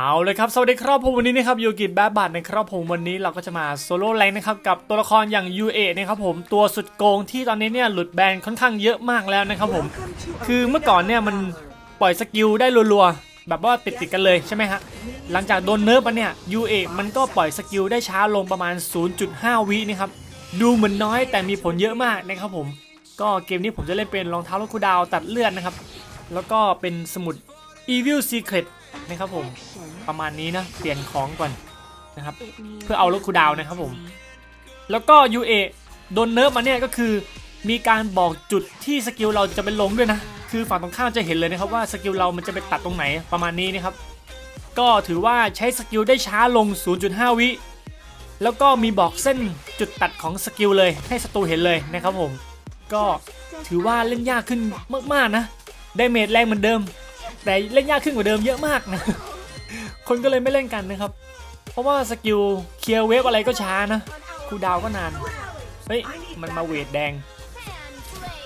เอาเลยครับ สวัสดีครับผมวันนี้นะครับยูกิแบดบัตนะครับผมวันนี้เราก็จะมาโซโล่แรงนะครับกับตัวละครอย่าง UA นะครับผมตัวสุดโกงที่ตอนนี้เนี่ยหลุดแบนค่อนข้างเยอะมากแล้วนะครับผมคือเมื่อก่อนเนี่ยมันปล่อยสกิลได้รัวๆแบบว่าติดติดกันเลยใช่ไหมฮะหลังจากโดนเนิร์ฟมาเนี่ย UA มันก็ปล่อยสกิลได้ช้าลงประมาณ 0.5 วินะครับดูเหมือนน้อยแต่มีผลเยอะมากนะครับผมก็เกมนี้ผมจะเล่นเป็นรองเท้าลูกคูดาวตัดเลือดนะครับแล้วก็เป็นสมุด Evil Secret นะครับผมประมาณนี้นะเปลี่ยนของก่อนนะครับ เพื่อเอารถคูลดาวน์นะครับผม แล้วก็ UA โดนเนิร์ฟมาเนี่ยก็คือ มีการบอกจุดที่สกิลเราจะไปลงด้วยนะ คือฝั่งตรงข้ามจะเห็นเลยนะครับว่าสกิลเรามันจะไปตัดตรงไหนประมาณนี้นะครับ ก็ถือว่าใช้สกิลได้ช้าลง 0.5 วิแล้วก็มีบอกเส้นจุดตัดของสกิลเลยให้ศัตรูเห็นเลยนะครับผม ก็ถือว่าเล่นยากขึ้นมากๆนะ ได้เมจแรงเหมือนเดิม แต่เล่นยากขึ้นกว่าเดิมเยอะมากนะ คนก็เลยไม่เล่นกันนะครับ เพราะว่าสกิลเคลียร์เวฟอะไรก็ช้านะคูดาวก็นาน เฮ้ย มันมาเวทแดง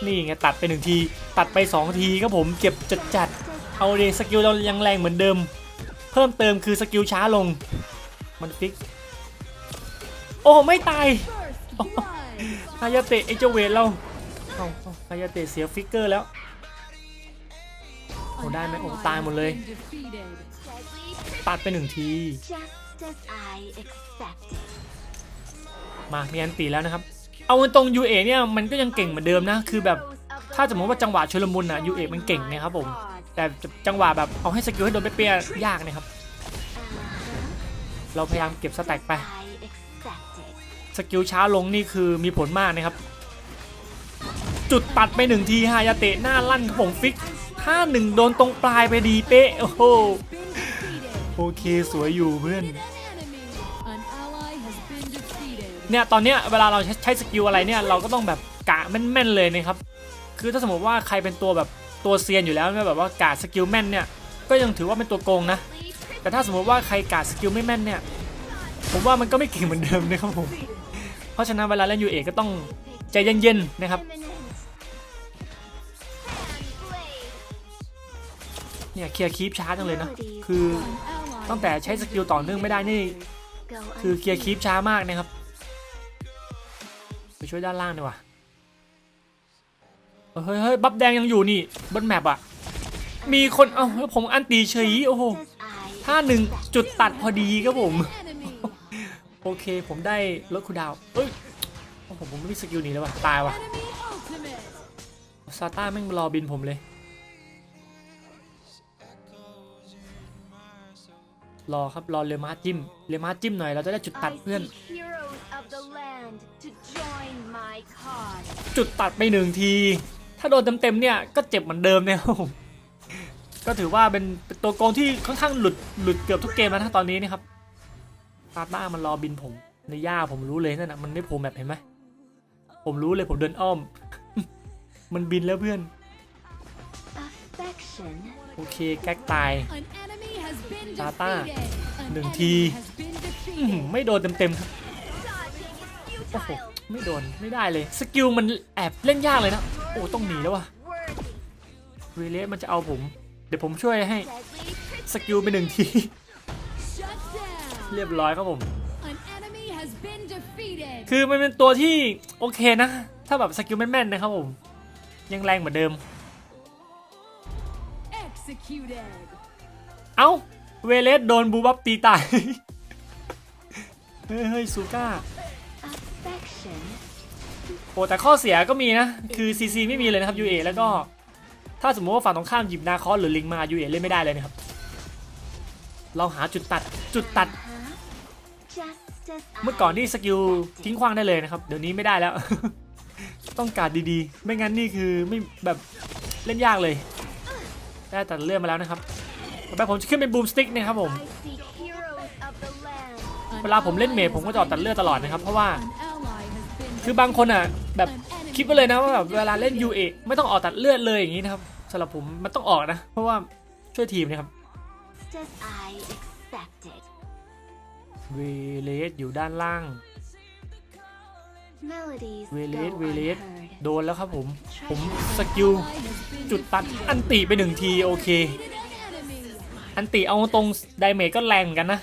นี่ไงตัดไปหนึ่งที ตัดไป 2 ทีครับผมเก็บจัดจัดๆเอาเลยสกิลเรายังแรงเหมือนเดิม เพิ่มเติมคือสกิลช้าลง มันฟิก โอ้ไม่ตายฮายาเตะไอเจเวทเราเอาฮายาเตะเสียฟิกเกอร์แล้ว อ้ได้ไหมโอ้ตายหมดเลยตัดไปหนึ่งที มามีอันตีแล้วนะครับ เอาตรง UA เนี่ยมันก็ยังเก่งเหมือนเดิมนะ คือแบบถ้าสมมติว่าจังหวะชุลมุนอะ UA มันเก่งนะครับผม แต่จังหวะแบบเอาให้สกิลให้โดนเปี้ยยากนะครับ เราพยายามเก็บสแต็กไปสกิลช้าลงนี่คือมีผลมากนะครับ จุดตัดไปหนึ่งทีฮายาเตะหน้าลั่นครับผมฟิก ถ้าหนึ่งโดนตรงปลายไปดีเป๊ะ โอ้โห โอเคสวยอยู่เพื่อน เนี่ยตอนเนี้ยเวลาเราใช้ใช้สกิลอะไรเนี่ยเราก็ต้องแบบกะแม่นๆเลยนะครับ คือถ้าสมมติว่าใครเป็นตัวแบบตัวเซียนอยู่แล้วเนี่ยแบบว่ากะสกิลแม่นเนี่ยก็ยังถือว่าเป็นตัวโกงนะ แต่ถ้าสมมติว่าใครกะสกิลไม่แม่นเนี่ยผมว่ามันก็ไม่เก่งเหมือนเดิมนะครับผม เพราะฉะนั้นเวลาเล่นยูเอก็ต้องใจเย็นๆนะครับ เนี่ยเคลียร์คีปช้าจังเลยนะ คือตั้งแต่ใช้สกิลต่อเนื่องไม่ได้นี่ Go คือเคลียร์คีปช้ามากนะครับ ไปช่วยด้านล่างดีกว่าเฮ้ยเฮ้ยบัฟแดงยังอยู่นี่บนแมปอะมีคน เอ้าแล้วผมอันตีเฉยโอ้โห just as I ท่าหนึ่งจุดตัดพอดีครับผม โอเคผมได้ลดคูลดาวน์เอ้ยโอ้โหผมไม่มีสกิลหนี้แล้วว่ะ ตายว่ะซาต้าแม่งรอบินผมเลย รอครับรอเลมาจิ้มเลมาจิ้มหน่อยเราจะได้จุดตัด I เพื่อน seek heroes of the land to join my cause. จุดตัดไปหนึ่งที ถ้าโดนเต็มๆเนี่ยก็เจ็บเหมือนเดิมเนี่ยครับผมก็ถือว่าเป็นเป็นตัวโกงที่ค่อนข้างหลุดหลุดเกือบทุกเกมแล้วนะตอนนี้นะครับซาต้ามันรอบินผมในย่าผมรู้เลยนั่นนะมันไม่โผล่แบบเห็นไหมผมรู้เลยผมเดินอ้อม มันบินแล้วเพื่อน Affection โอเคแก๊กตาย ตาตาหนึ่หนึ่งงทีทีอื้อหือไม่โดนเต็มๆครับโอ้โหไม่โดนไม่ได้เลยสกิลมันแอบเล่นยากเลยนะโอ้ต้องหนีแล้วว่ะ worthy. เวเลสมันจะเอาผม เดี๋ยวผมช่วยให้ Deadly สกิลไปหนึ่งทีเรียบร้อยครับผม คือมันเป็นตัวที่โอเคนะ ถ้าแบบสกิลแม่นๆนะครับผม ยังแรงเหมือนเดิม เอ้า เวเลสโดนบูบับตีตาย เฮ้ยเฮ้ยซูก้า affection. โอ้แต่ข้อเสียก็มีนะ คือ CC ไม่มีเลยนะครับ UA แล้วก็ ถ้าสมมติว่าฝั่งตรงข้ามหยิบนาคอสหรือลิงมา UA เล่นไม่ได้เลยนะครับ เราหาจุดตัดจุดตัด Huh? Just as เมื่อก่อน I นี่สกิลทิ้งขว้างได้เลยนะครับ เดี๋ยวนี้ไม่ได้แล้ว ต้องการดีๆ ไม่งั้นนี่คือไม่แบบเล่นยากเลย ได้ตัดเลื่อนมาแล้วนะครับ ต่อไปผมจะขึ้นเป็นบูมสติ๊กนะครับผม I seek heroes of the land. เวลาผมเล่นเมจผมก็จะออกตัดเลือดตลอดนะครับ เพราะว่า คืคืออบางบางคนอะแบบคิดไปเลยนะว่าแบบเวลาเล่น UA ไม่ต้องออกตัดเลือดเลยอย่างนี้นะครับสำหรับผมมันต้องออกนะ เพราะว่าช่วยทีมนะครับ Just as I expected. เวเลสอยู่ด้านล่าง Melodies เวเลส go เวเลส unheard. โดนแล้วครับผม ผมสกิลจุดตัดอันติไปหนึ่งทีโอเค อันติเอาตรงไดเมจก็แรงเหมือนกันนะ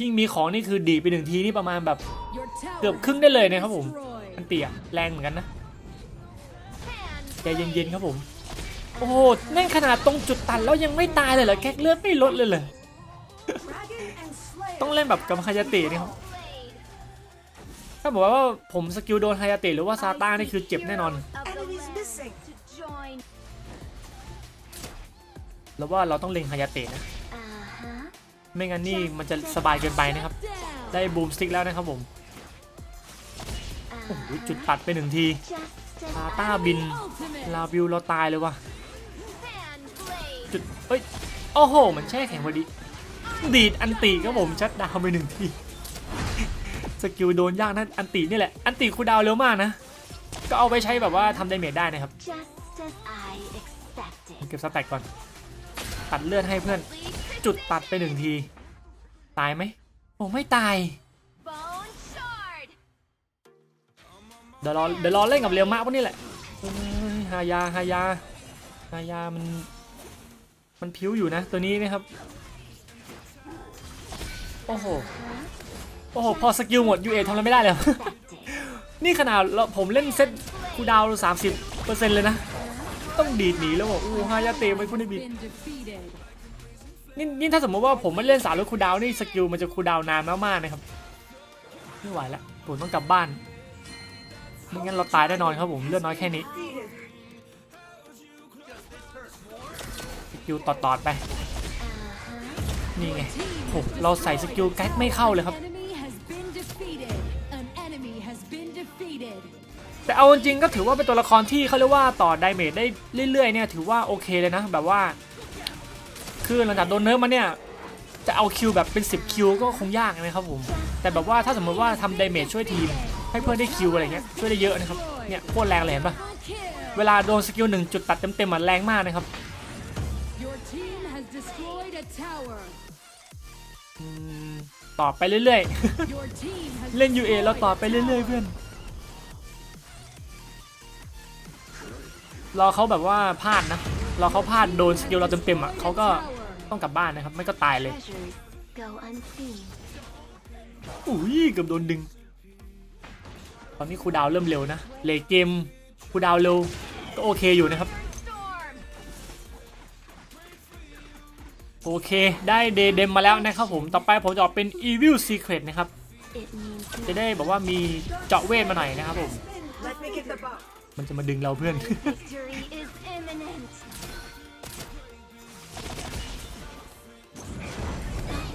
ยิ่งมีของนี่คือดีดไปหนึ่งทีนี่ประมาณแบบ Your tower เกือบครึ่งได้เลยนะครับผม destroyed. อันติอะแรงเหมือนกันนะ Hand ใจเย็นๆครับผม โอ้โหนั่นขนาดตรงจุดตันแล้วยังไม่ตายเลยเหรอแค่เลือดไม่ลดเลยเหรอต้องเล่นแบบกับฮายาเตะนี่ครับ blade ถ้าบอกว่าผมสกิลโดนฮายาเตะหรือว่าซาต้านี่คือเจ็บแน่นอน แล้วว่าเราต้องเล็งฮายาเตะนะ Uh-huh. ไม่งั้นนี่มันจะสบายเกินไปนะครับ Down. ได้บูมสติ๊กแล้วนะครับผมโอ้โห Uh-huh. จุดตัดไปหนึ่งที Just as ซาต้าบิน Ultimate. ลาวิวเราตายเลยว่ะ hand blade. จุด เอ้ย โอ้โห มันแช่แข็งพอดี ดีดอันติครับผม ชัดดาวน์ไปหนึ่งที สกิลโดนยากนะอันตินี่แหละ อันติคูลดาวน์เร็วมากนะ ก็เอาไปใช้แบบว่าทำดาเมจได้นะครับ Just as I expected. เก็บสแต็กก่อน ตัดเลือดให้เพื่อน จุดตัดไปหนึ่งที ตายไหมโอ้ไม่ตาย เดี๋ยวรอเดี๋ยวรอเล่นกับเรียวมะพวกนี้แหละฮายาฮายาฮายามันมันพิ้วอยู่นะตัวนี้นะครับ โอ้โห โอ้โห พอสกิลหมด UA ทำอะไรไม่ได้เลย นี่ขนาดเราผมเล่นเซตคูดาวสามสิบเปอร์เซ็นต์เลยนะ ต้องดีดหนีแล้วบอกอู้ฮายาเตะไปคุณได้บิดนี่นี่ถ้าสมมติว่าผมไม่เล่นสามลูกคูดาวนี่สกิลมันจะคูดาวน์นานมากๆนะครับไม่ไหวแล้วผมต้องกลับบ้านไม่งั้นเราตายแน่นอนครับผมเลือดน้อยแค่นี้สกิลตอดๆไปนี่ไงโอ้เราใส่สกิลแก๊กไม่เข้าเลยครับ แต่เอาจริงๆก็ถือว่าเป็นตัวละครที่เขาเรียกว่าต่อไดเมจได้เรื่อยๆเนี่ยถือว่าโอเคเลยนะแบบว่า คือหลังจากโดนเนิร์ฟมาเนี่ยจะเอาคิวแบบเป็น 10 คิวก็คงยากนะครับผม แต่แบบว่าถ้าสมมติว่าทำไดเมจช่วยทีม ให้เพื่อนได้คิวอะไรเงี้ยช่วยได้เยอะนะครับเนี่ยโคตรแรงเลยเห็นปะเวลาโดนสกิลหนึ่งจุดตัดเต็มๆมันแรงมากนะครับต่อไปเรื่อยๆ เล่น UA แล้วต่อไปเรื่อยๆเพื่อน รอเขาแบบว่าพลาดนะรอเขาพลาดโดนสกิลเราเต็มๆอะเขาก็ต้องกลับบ้านนะครับ ไม่ก็ตายเลย Treasures go unseen. อุ้ยเกือบโดนดึง ตอนนี้ครูดาวเริ่มเร็วนะเลทเกมครูดาวเร็วก็โอเคอยู่นะครับ Storm. โอเคได้เดเดมมาแล้วนะครับผม ต่อไปผมจะออกเป็น Evil Secret นะครับ It means จะได้แบบว่ามีเจาะเวทมาหน่อยนะครับผม Let me get the buff. มันจะมาดึงเราเพื่อน victory is imminent.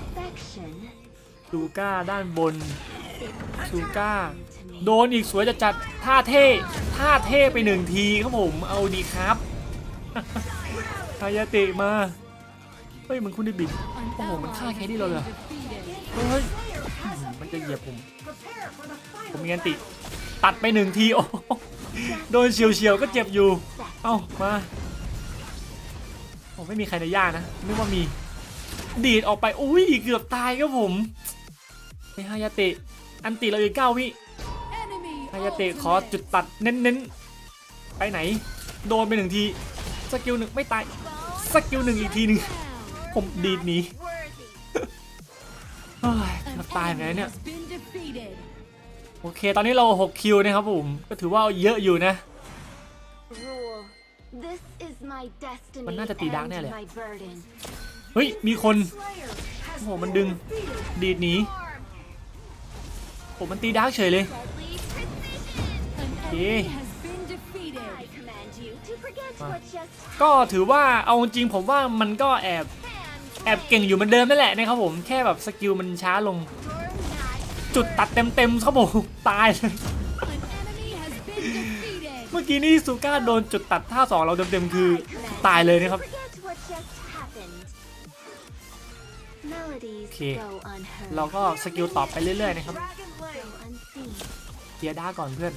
Affection ซูก้าด้านบน is ซูก้า to me. โดนอีกสวยจะจัดท่าเท่ท่าเท่ไปหนึ่งทีครับผม เอาดีครับฮายาเตะมา เฮ้ยมันคุณได้บิน An โอ้โห มันฆ่า ally แค่ has นี้เลยเหร been อ defeated. เฮ้ยอืมมันจะเหยียบผม ผมมีอันติ ตัดไปหนึ่งที โอ้ โหโดนเฉียวๆก็เจ็บอยู่ เอ้ามาโอ้ไม่มีใครในย่านะนึกว่ามี ดีดออกไปอุ้ยเกือบตายครับผมไอ้ฮายาเตะอันติเราอีกเก้าวิ Enemy ฮายาเตะขอจุดตัดเน้นๆ ไปไหน โดนไปหนึ่งทีสกิลหนึ่งไม่ตายสกิลหนึ่งอีกทีหนึ่ง down. ผมดีดหนี Worthy. เฮ้ย An เกือบตายเหมือนกัน enemy เนี่ย อเค ตอนนี้เรา 6 คิวนะครับผม ก็ถือว่าเยอะอยู่นะ Rule. This is my destiny มันน่าจะตีดักแน่ and เลย my burden. เฮ้ย มีคน Slayer โอ้ has โห มันดึง ดีดหนี Storm. ผมมันตีดาร์กเฉยเลย Deadly precision. An Okay. enemy has been defeated. I command you to forget Ah. what just ก็ถือว่าเอาจริงๆผมว่ามันก็แอบ happened. แอบเก่งอยู่เหมือนเดิมนั่นแหละนะครับผม แค่แบบสกิลมันช้าลง You're not จุดตัดเต็มๆครับผมตายเลย An enemy has been defeated. เมื่อกี้นี่ซูก้าโดนจุดตัดท่าสองเราเต็มๆคือตายเลยนะครับ Forget what just happened. Melodies Okay. go unheard. เราก็สกิลตอบไปเรื่อยๆนะครับ Dragon go Blade. unseen. เคลียร์ด้าก่อนเพื่อน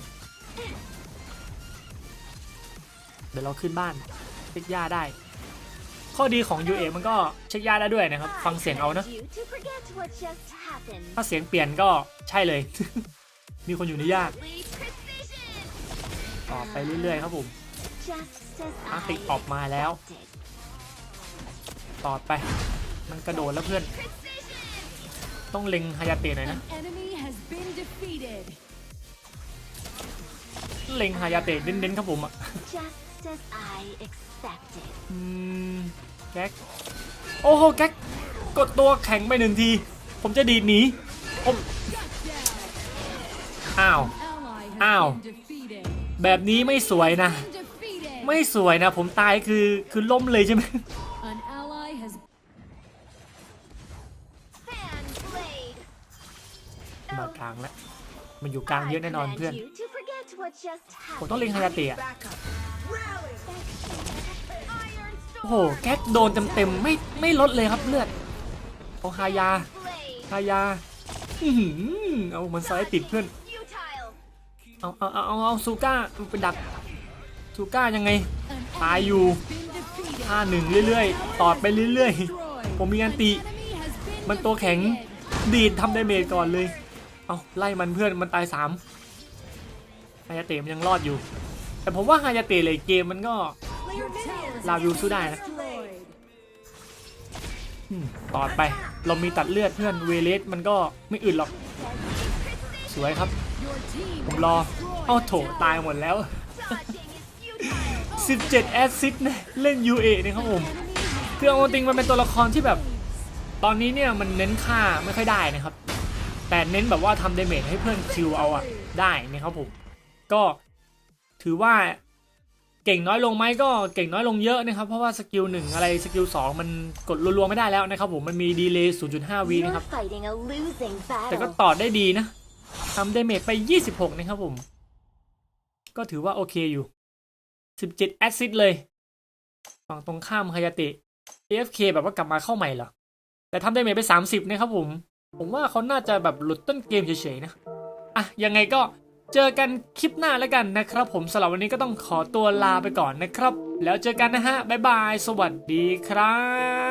เดี๋ยวเราขึ้นบ้านเช็คย่าได้ ข้อดีของ UA มันก็เช็คย่าได้ด้วยนะครับ ฟังเสียงเอานะ ถ้าเสียงเปลี่ยนก็ใช่เลย มีคนอยู่ในย่า Deadly precision. ต่อไปเรื่อยๆครับผมอาติกออกมาแล้ว expected. ตอไป มันกระโดดแล้วเพื่อน ต้องเล็งฮายาเตะหน่อยนะ เล็งฮายาเตะเน้นๆครับผมอะ Just as I expected. อืมแก๊กโอ้โหแก๊กกดตัวแข็งไปหนึ่งที ผมจะดีดหนีผมอ้าว Ally has Ow. been defeated. แบบนี้ไม่สวยนะ Been defeated. ไม่สวยนะ ผมตายคือคือล้มเลยใช่ไหม An ally has 'Fan blade. มากลางแล้วมันอยู่กลางเยอะแน่นอน I เพื่อน command you to forget what just ผม happened. ต้องเล็งฮายาเตะอะ Iron โอ้โห แก๊กโดนเต็มๆไม่ไม่ลดเลยครับเลือดโอฮายา blade. ฮายาอื้อหือเอามันสไลด์ติดเพื่อน เอาเอาเอาเอาซูก้าไปดักซูก้ายังไง ตายอยู่ has been defeated. ท่าหนึ่งเรื่อยๆ ตอดไปเรื่อย Destroyed. ผมมีอันติ มันตัวแข็งดีดทำไดาเมจก่อนเลย เอาไล่มันเพื่อนมันตายสามฮายาเตมยังรอดอยู่ แต่ผมว่าฮายาเตะเลยเกมมันก็ Your tower ลาวิวสู้ได้นะ destroyed. อืมตอดไป เรามีตัดเลือดเพื่อนเวเลสมันก็ไม่อึดหรอก สวยครับ Your team ผม has รอ destroyed เอ้า a โถ tower. ตายหมดแล้ว Dodging is futile. 17 แอสซิสต์นะเล่น UA เนี่ยครับผม Enemy has คือเอาจริงมันเป็นตัวละครที่แบบ ตอนนี้เนี่ยมันเน้นค่าไม่ค่อยได้นะครับ แต่เน้นแบบว่าทำเดเมจให้เพื่อนคิวเอาอะได้นะครับผม ก็ ถือว่าเก่งน้อยลงไหมก็เก่งน้อยลงเยอะนะครับ เพราะว่าสกิลหนึ่งอะไรสกิลสองมันกดรัวๆไม่ได้แล้วนะครับผมมันมีดีเลย์0.5วินะค You're รับ fighting a losing แต่ก็ battle. ตอดได้ดีนะทำเดเมจไป 26 นะครับผม ก็ถือว่าโอเคอยู่ 17 แอสซิสเลยฝั่งตรงข้ามฮายาเตะ AFK แบบว่ากลับมาเข้าใหม่เหรอ แต่ทำเดเมจไป 30 นะครับผม ผมว่าเขาน่าจะแบบหลุดต้นเกมเฉยๆนะ อะ ยังไงก็ เจอกันคลิปหน้าแล้วกันนะครับ ผมสำหรับวันนี้ก็ต้องขอตัวลาไปก่อนนะครับ แล้วเจอกันนะฮะบ๊ายบาย สวัสดีครับ